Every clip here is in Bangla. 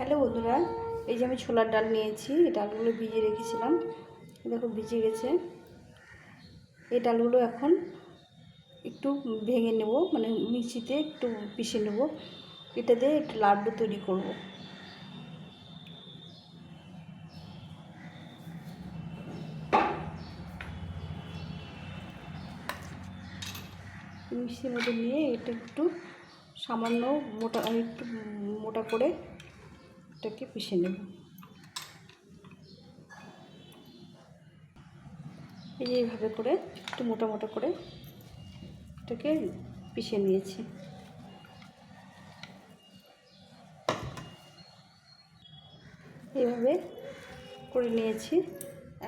হ্যালো বন্ধুরা, এই যে আমি ছোলার ডাল নিয়েছি, এই ডালগুলো ভিজিয়ে রেখেছিলাম। দেখো ভিজে গেছে। এই ডালগুলো এখন একটু ভেঙে নেব মানে মিক্সিতে একটু পিষে নেব। এটা দিয়ে একটু লাড্ডু তৈরি করব। মিক্সির মধ্যে নিয়ে এটা একটু সামান্য মোটা, একটু মোটা করে এটাকে পিষে নেব। এই এইভাবে করে, একটু মোটা মোটা করে এটাকে পিষে নিয়েছি। এইভাবে করে নিয়েছি।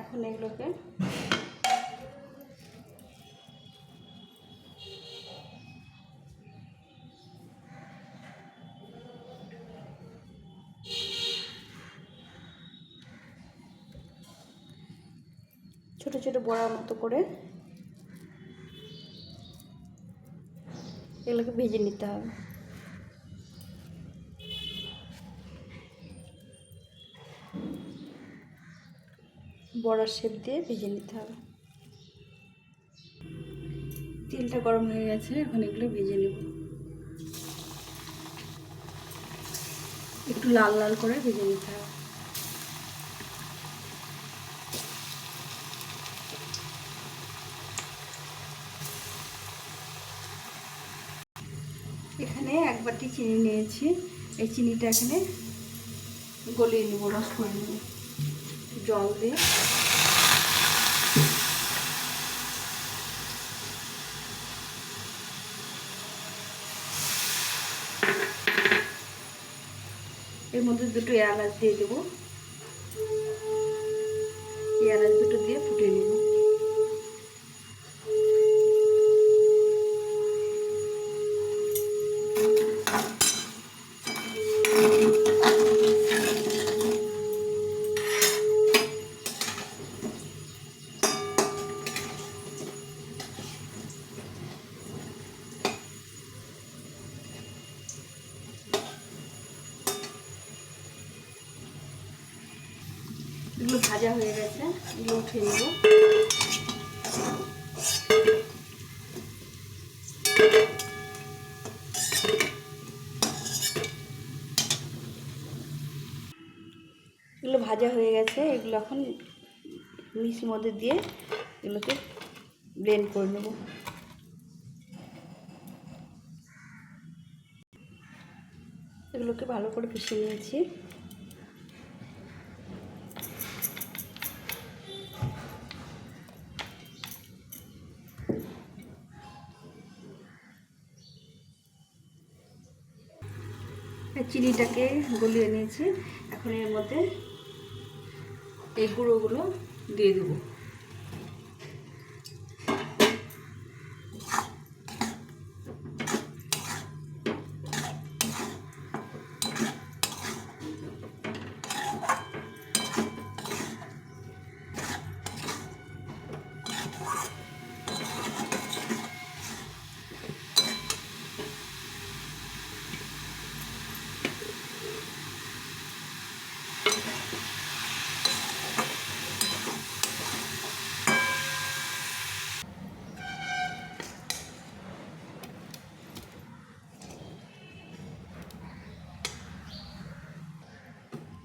এখন এগুলোকে ছোট ছোট বড়ার মতো করে এগুলোকে ভেজে নিতে হবে। বড়ার শেপ দিয়ে ভেজে নিতে হবে। তেলটা গরম হয়ে গেছে, এখন এগুলো ভেজে নেব। একটু লাল লাল করে ভেজে নিতে হবে। এখানে এক বাটি চিনি নিয়েছি। এই চিনিটা এখানে গলিয়ে নেব, রস করে নেব। জল দিয়ে। এর মধ্যে দুটো এলাচ দিয়ে দেবো। এলাচ দুটো দিয়ে ফুটে নেব। এগুলো ভাজা হয়ে গেছে, এগুলো উঠে নেব। এগুলো ভাজা হয়ে গেছে, এগুলো এখন মিক্সির মধ্যে দিয়ে এগুলোকে ব্লেন্ড করে নেব। এগুলোকে ভালো করে পিষে নিয়েছি। চিনিটাকে গলিয়ে নিয়েছি। এখন এর মধ্যে এই গুঁড়োগুলো দিয়ে দেবো।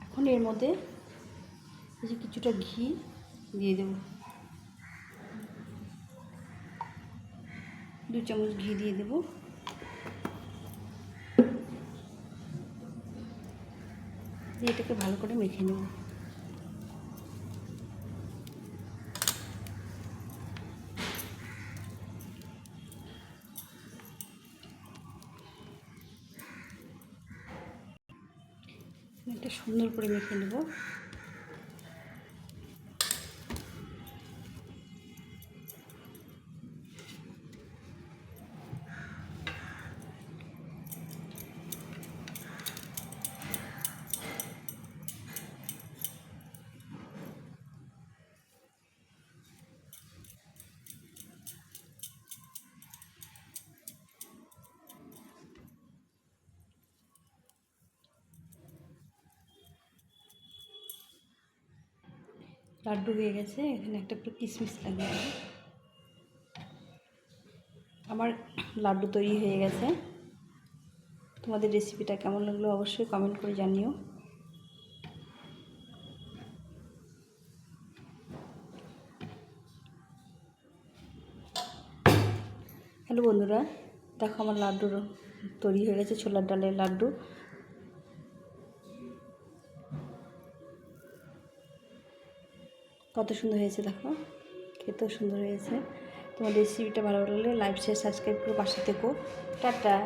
এখন এর মধ্যে যে কিছুটা ঘি দিয়ে দেব। দু চামচ ঘি দিয়ে দেব। দিয়ে এটাকে ভালো করে মেখে নেব। এটা সুন্দর করে মেখে নেব। লাড্ডু হয়ে গেছে, এখানে একটা একটু কিশমিশ লাগিয়ে আমার লাড্ডু তৈরি হয়ে গেছে। তোমাদের রেসিপিটা কেমন লাগল অবশ্যই কমেন্ট করে জানিও। হ্যালো বন্ধুরা, দেখো আমার লাড্ডুর তৈরি হয়ে গেছে ছোলার ডালের লাড্ডু। কত সুন্দর হয়েছে দেখো। খেতেও সুন্দর হয়েছে। তোমার রেসিপিটা ভালো লাগলে লাইভ শেয়ার সাবস্ক্রাইব করে পাশে থেকো। টাটা।